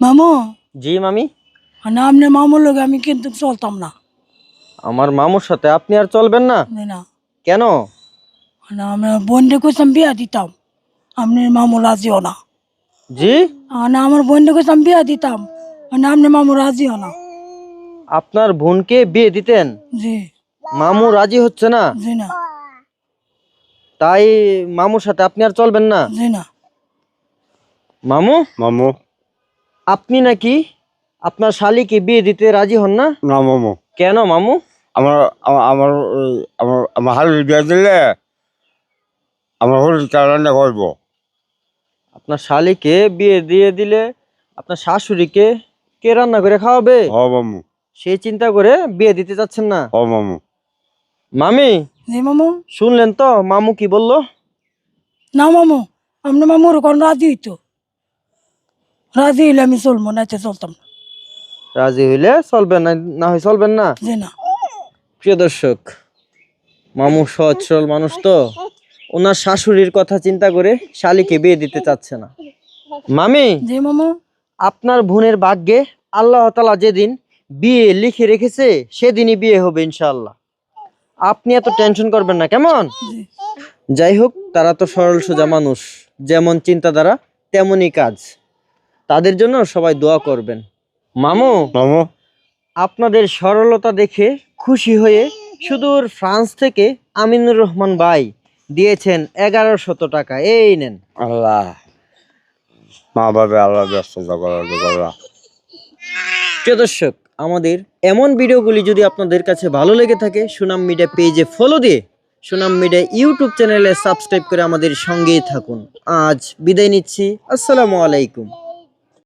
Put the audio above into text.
মামু? জি মামি? না আপনি মামুর লোক আমি কিন্তু চলতাম না। আমার মামুর সাথে আপনি আর চলবেন না? না। কেন? না আমরা বোনকে কইতাম বিয়া দিতাম। আপনি মামু রাজিও না। জি? না আমার বোনকে কইতাম বিয়া দিতাম। আর না আপনি মামু রাজিও না। আপনার বোনকে বিয়ে দিতেন? জি। মামু রাজি হচ্ছে না? জি না। তাই মামুর সাথে আপনি আর চলবেন না? জি না। মামু? মামু। আপনি নাকি আপনার শালিকে বিয়ে দিতে রাজি হন না? না মামু। কেন মামু? আমার আমার আমার আমার হাল দিয়ে দিলে আমার হল রান্না করব। আপনার শালিকে বিয়ে দিয়ে দিলে আপনার শাশুড়িকে কে রান্না করে খাওয়াবে? হ মামু। সেই চিন্তা করে বিয়ে দিতে চাচ্ছেন না। হ মামু। মামি জি মামু। শুনলেন তো মামু কি বলল? না মামু। আপনি মামুর কোন রাজি হইতো। রাজি হইলে আমি চলবো না চলতাম না। রাজি হইলে চলবেন না না হয় চলবেন না? জি না। প্রিয় দর্শক মামু সহজ সরল মানুষ তো। ওনার শাশুড়ির কথা চিন্তা করে শালিকে বিয়ে দিতে চাচ্ছে না। মামি জি মামু। আপনার বোনের ভাগ্যে আল্লাহ তালা যেদিন বিয়ে লিখে রেখেছে সেদিনই বিয়ে হবে ইনশাল্লাহ আপনি এত টেনশন করবেন না কেমন? যাই হোক তারা তো সরল সোজা মানুষ। যেমন চিন্তাধারা তেমনই কাজ। তাদের জন্য সবাই দোয়া করবেন। মামু মামু। আপনাদের সরলতা দেখে খুশি হয়ে সুদূর ফ্রান্স থেকে আমিনুর রহমান ভাই দিয়েছেন এগারো শত টাকা। এই নেন। আল্লাহ। মা বাবা আল্লাহ প্রিয় দর্শক আমাদের এমন ভিডিওগুলি যদি আপনাদের কাছে ভালো লেগে থাকে সুনাম মিডিয়া পেজে ফলো দিয়ে সুনাম মিডিয়া ইউটিউব চ্যানেলে সাবস্ক্রাইব করে আমাদের সঙ্গেই থাকুন। আজ বিদায় নিচ্ছি। আসসালামু আলাইকুম।